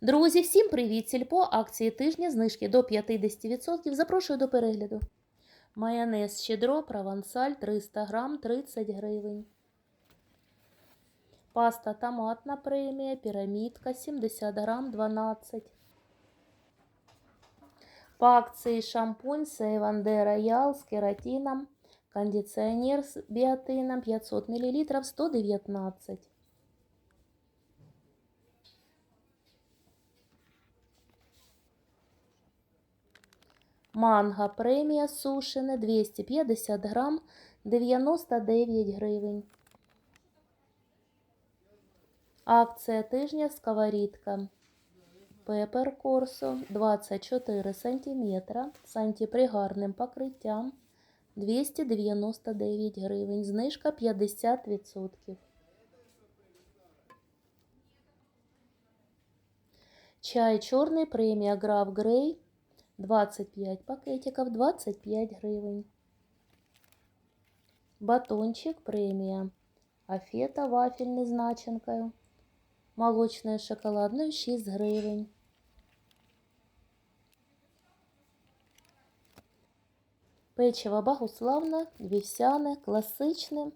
Друзі, всім привіт! Сільпо, акції тижня, знижки до 50%. Запрошую до перегляду. Майонез щедро, провансаль 300 грам 30 гривень. Паста томатна премія, пірамідка 70 грам 12. По акції шампунь Сейванде Роял з кератином, кондиціонер з біотином 500 мл 119. Манго премія сушене 250 грам 99 гривень. Акція тижня сковорідка. Пепер Корсо 24 см з антипригарним покриттям 299 гривень. Знижка 50%. Чай чорний премія Граф Грей 25 пакетиков 25 гривень. Батончик премія. Афета вафельний з начинкою. Молочною шоколадною 6 гривень. Печиво Богуславне, вівсяне, класичне.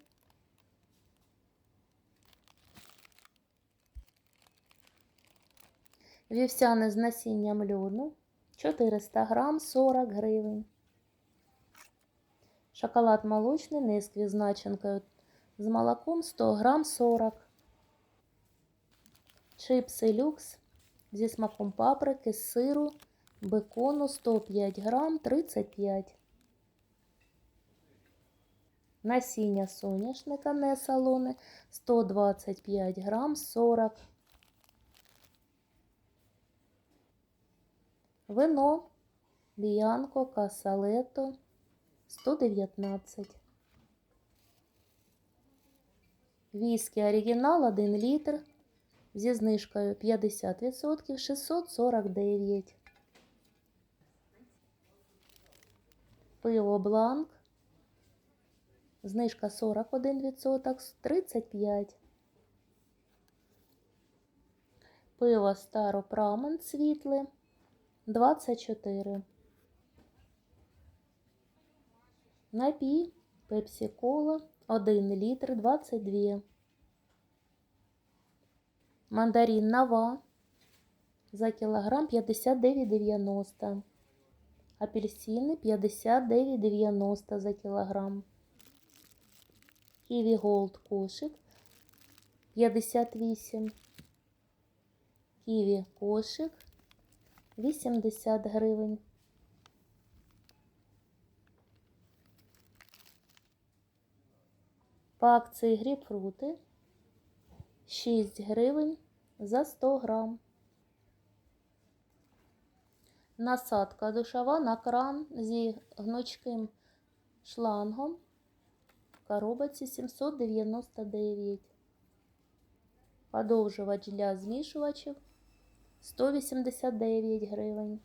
Вівсяне з насінням льону 400 грам 40 гривень. Шоколад молочний Нескві з начинкою з молоком 100 грам 40. Чипси люкс зі смаком паприки, сиру, бекону 105 грам 35. Насіння соняшника не салони 125 грам 40. Вино Біанко Касалето 119. Віскі оригінал 1 літр зі знижкою 50% 649. Пиво Бланк. Знижка 41% 35. Пиво Старопрамен світле 24. Напій Пепсі Кола 1 літр 22. Мандарин Нава за кілограм 59,90. Апельсини 59,90 за кілограм. Ківі Голд кошик 58. Ківі кошик 80 гривень. По акції грейпфрути 6 гривень за 100 грам. Насадка душова на кран зі гнучким шлангом в коробці 799. Подовжувач для змішувачів 189 гривень.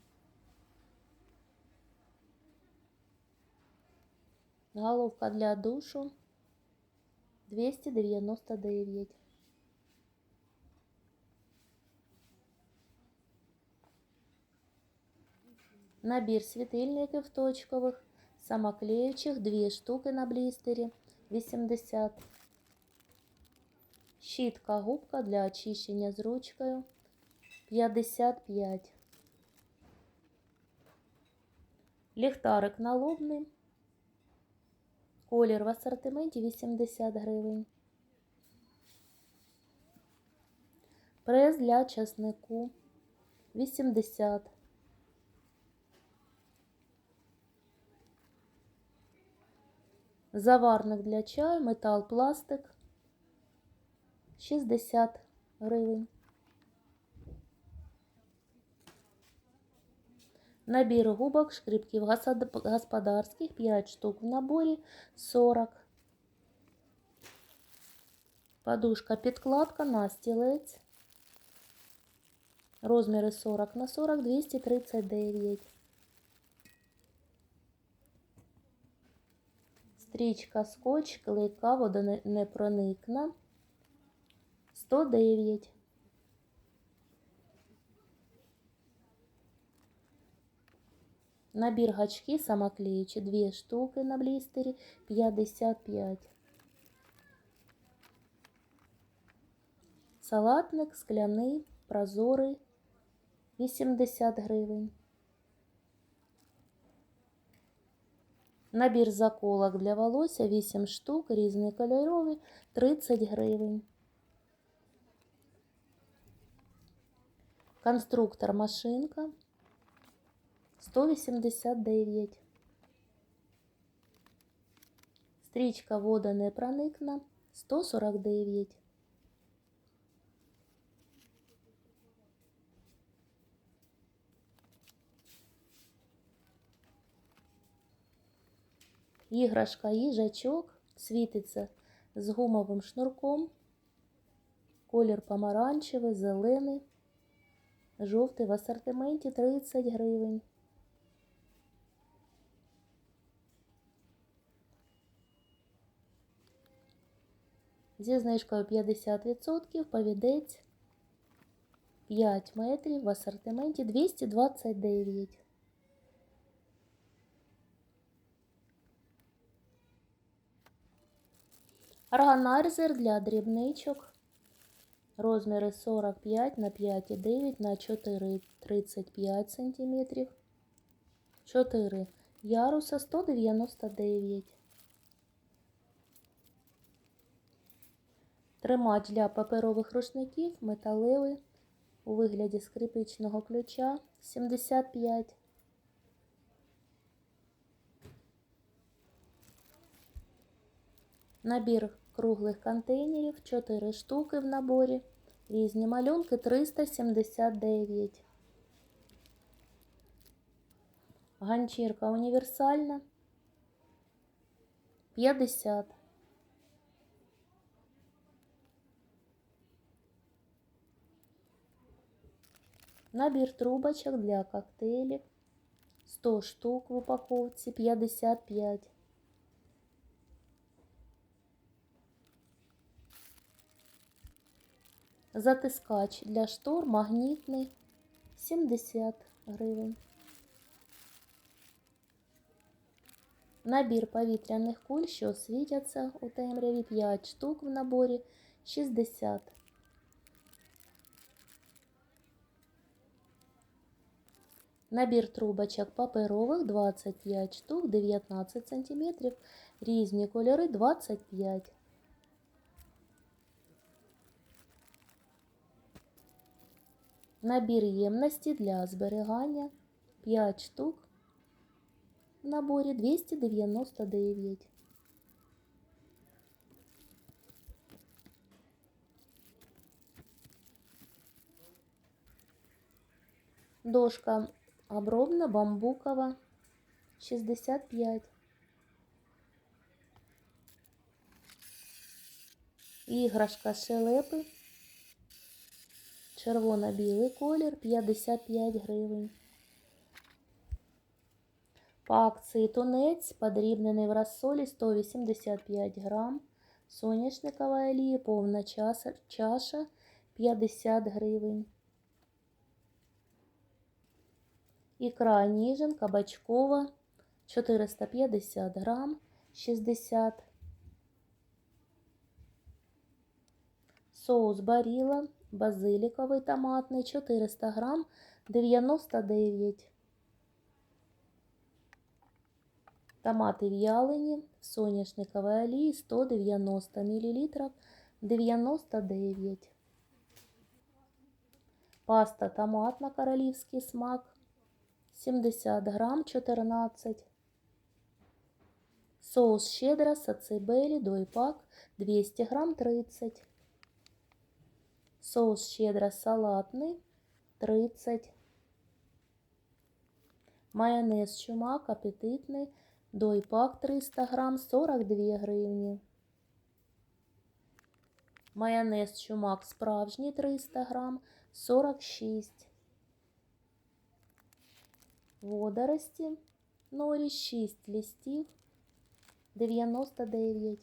Головка для душу 299. Набір світильників точкових, самоклеючих 2 штуки на блістері 80. Щітка губка для очищення з ручкою 55. Ліхтарик налобний. Колір в асортименті 80 гривень. Прес для часнику 80. Заварник для чаю, метал, пластик 60 гривень. Набір губок шкрипків господарських 5 штук в наборі 40. Подушка підкладка на стілець. Розміри 40 на 40 239. Стрічка скотч, клейка, водонепроникна 109. Набір гачки самоклеючі 2 штуки на блістері 55. Салатник скляний, прозорий 80 гривень. Набір заколок для волосся 8 штук, різні кольорові 30 гривень. Конструктор машинка 189. Стрічка вода не проникна 149. Іграшка їжачок світиться з гумовим шнурком. Колір помаранчевий, зелений, жовтий в асортименті 30 гривень. Зі знижкою 50% повідець 5 метрів в асортименті 229. Органайзер для дрібничок. Розміри 45 на 5,9 на 4,35 см. 4 яруса 199. Тримач для паперових рушників металевий у вигляді скрипичного ключа 75. Набір круглих контейнерів 4 штуки в наборі. Різні малюнки 379. Ганчірка універсальна 50. Набір трубочок для коктейлів 100 штук в упаковці 55. Затискач для штор магнітний 70 гривень. Набір повітряних куль, що світяться у темряві 5 штук в наборі 60. Набір трубочок паперових 25 штук 19 см. Різні кольори 25. Набір ємності для зберігання 5 штук в наборі 299. Дошка обробна бамбукова 65. Іграшка шелепи Червоно-білий колір 55 гривень. По акції тунець подрібнений в розсолі 185 грам. Соняшникова олія, повна чаша, чаша 50 гривень. Ікра ніжин кабачкова 450 грам 60. Соус баріла базиліковий томатний 400 грам 99. Томати в'ялені в соняшниковій олії 190 мл 99. Паста томатна королівський смак 70 грам 14. Соус щедро сацибелі дойпак 200 грам 30. Соус щедро салатний 30. Майонез чумак апетитний. Дойпак 300 грам 42 гривні. Майонез чумак справжній 300 грам 46. Водорості норі 6 листів 99.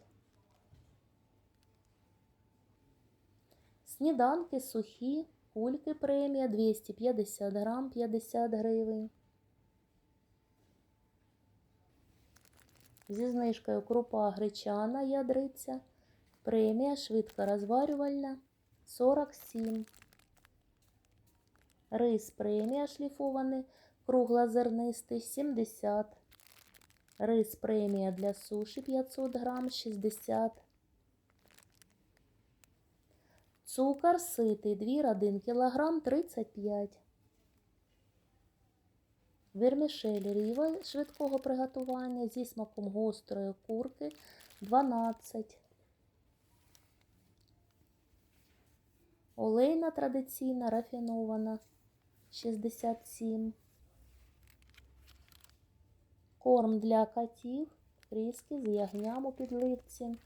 Сніданки сухі, кульки премія 250 грам 50 гривень. Зі знижкою крупа гречана ядриця. Премія швидко розварювальна 47. Рис премія шліфований круглозернистий 70. Рис премія для суші 500 грам 60. Цукор ситий 2 1 кг 35. Вермішель ріва швидкого приготування зі смаком гострої курки 12. Олейна традиційна рафінована 67. Корм для котів, фріски з ягням у підливці,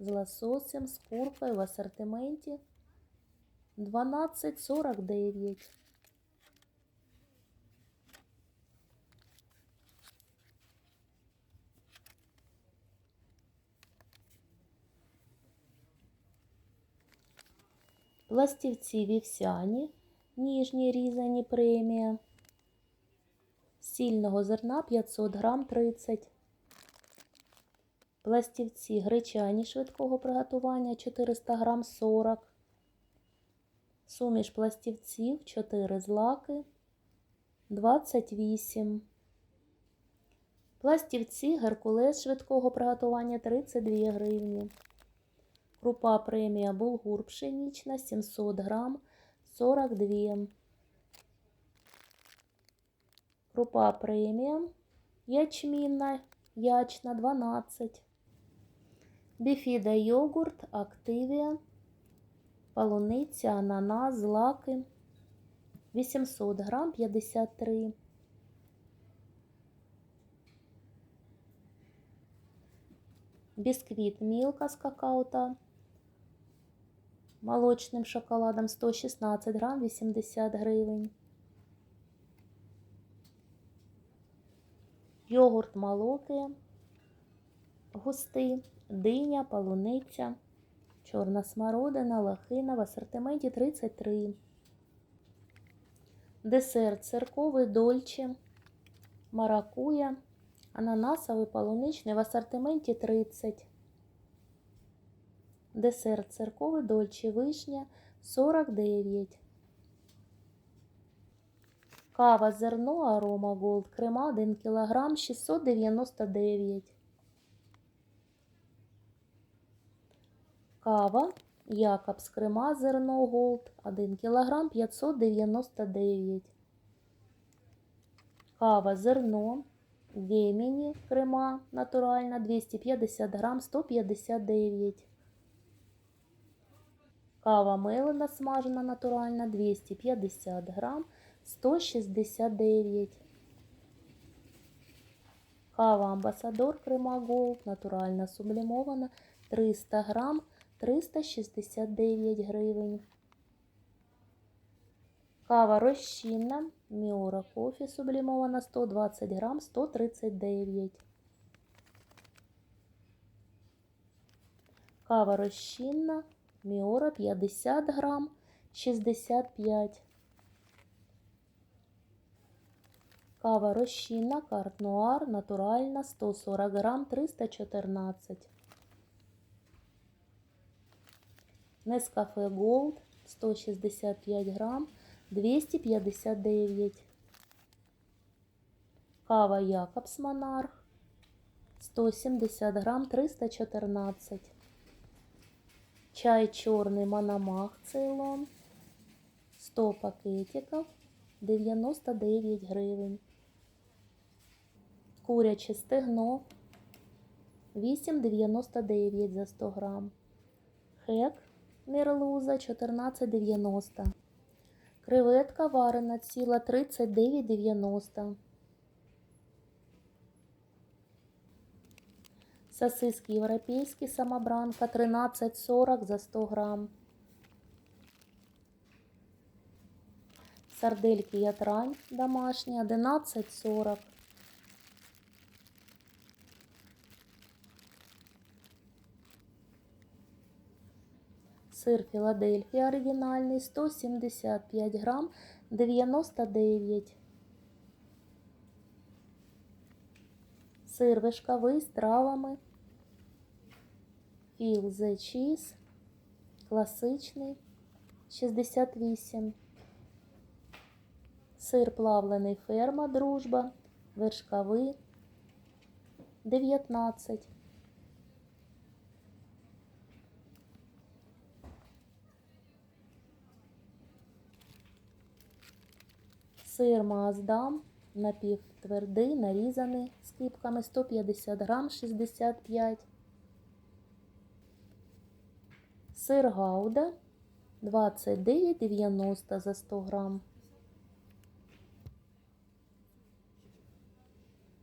з лососем, з куркою в асортименті 12,49. Пластівці вівсяні, ніжні різані премія. Сільного зерна 500 грам 30. Пластівці гречані швидкого приготування 400 грам 40. Суміш пластівців 4 злаки 28. Пластівці Геркулес швидкого приготування 32 гривні. Крупа премія булгур пшенічна 700 грам 42. Крупа премія ячмінна ячна 12. Біфіда йогурт, активія, полуниця, ананас, злаки 800 грам 53. Бісквіт мілка з какао та молочним шоколадом 116 грам 80 гривень. Йогурт молокий, густий, диня, полуниця, чорна смородина, лохина в асортименті 33. Десерт цирковий дольче, маракуя, ананасовий полуничний в асортименті 30. Десерт цирковий дольче вишня 49. Кава зерно арома голд крема 1 кг 699. Кава Якобс крема зерно голд 1 кг 599. Кава зерно Геміні крема натуральна 250 грам 159. Кава мелена смажена натуральна 250 грам 169. Кава Амбасадор Крема Голд натуральна сублімована 300 грам 369 гривень. Кава розчинна Міора кофі сублімована 120 грам 139. Кава розчинна Міора 50 грам 65. Кава розчинна Карт Нуар натуральна 140 грам 314. Нескафе Голд 165 грам 259. Кава Якобс Монарх 170 грам 314. Чай черный Мономах Цейлон 100 пакетиков 99 гривень. Куряче стегно 8,99 за 100 грам. Хек мерлуза 14,90. Креветка варена ціла 39,90. Сосиски європейські самобранка 13,40 за 100 грам. Сардельки ятрань домашні 11,40. Сир Філадельфія оригінальний 175 грам 99. Сир вишковий з травами. Філ The Cheese. Класичний 68. Сир плавлений ферма Дружба. Вершковий 19. Сир Маасдам напівтвердий, нарізаний скипками 150 грам 65. Сир Гауда 29,90 за 100 грам.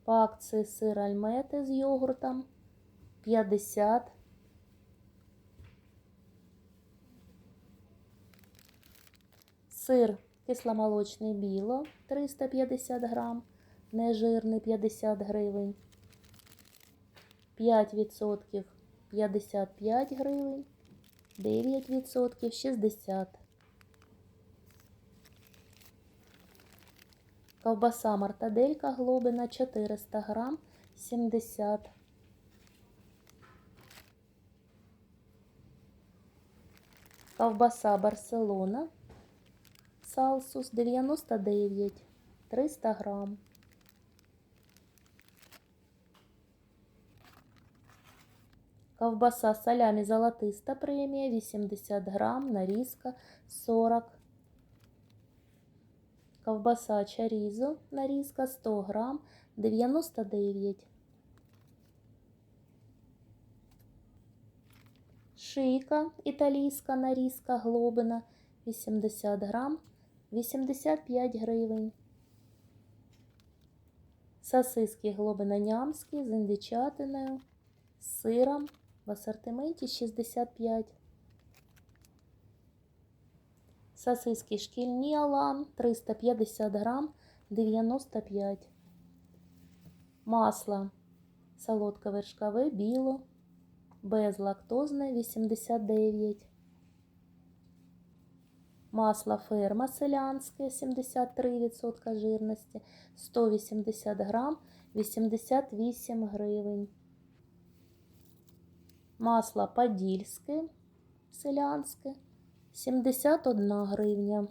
По акції сир альмети з йогуртом 50. Сир кисломолочний біло 350 грам, нежирний 50 гривень. 5% 55 гривень, 9% 60. Ковбаса мартаделька глобина 400 грам 70. Ковбаса Барселона Салсус 99 300 грам. Ковбаса салямі золотиста премія 80 грам, нарізка 40. Ковбаса чарізо, нарізка 100 грам 99. Шийка італійська нарізка глобина 80 грам 85 гривень. Сосиски глобина нямські з індичатиною, з сиром в асортименті 65. Сосиски шкільні Алан 350 грам 95. Масло солодке вершкове біло, безлактозне 89. Масло ферма селянське 73% жирності 180 грам 88 гривень. Масло подільське селянське 71 гривня.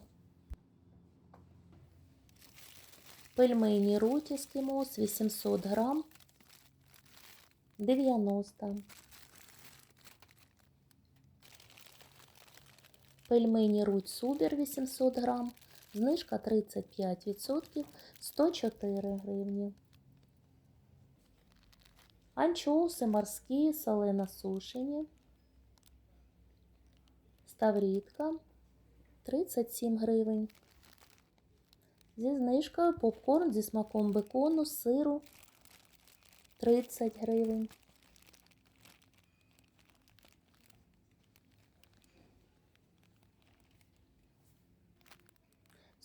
Пельмені руті ескімос 800 грам 90. Пельмені Руть Субір 800 грам, знижка 35%, 104 гривні. Анчоуси морські, солено сушені. Ставрідка 37 гривень. Зі знижкою попкорн зі смаком бекону, сиру 30 гривень.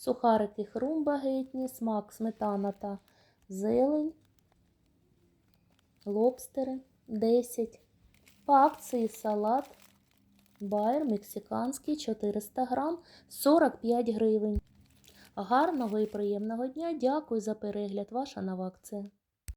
Сухарики хрум багетні, смак сметана та зелень, лобстери 10. По акції салат Байер мексиканський 400 грам 45 гривень. Гарного і приємного дня. Дякую за перегляд. Ваша нова акція.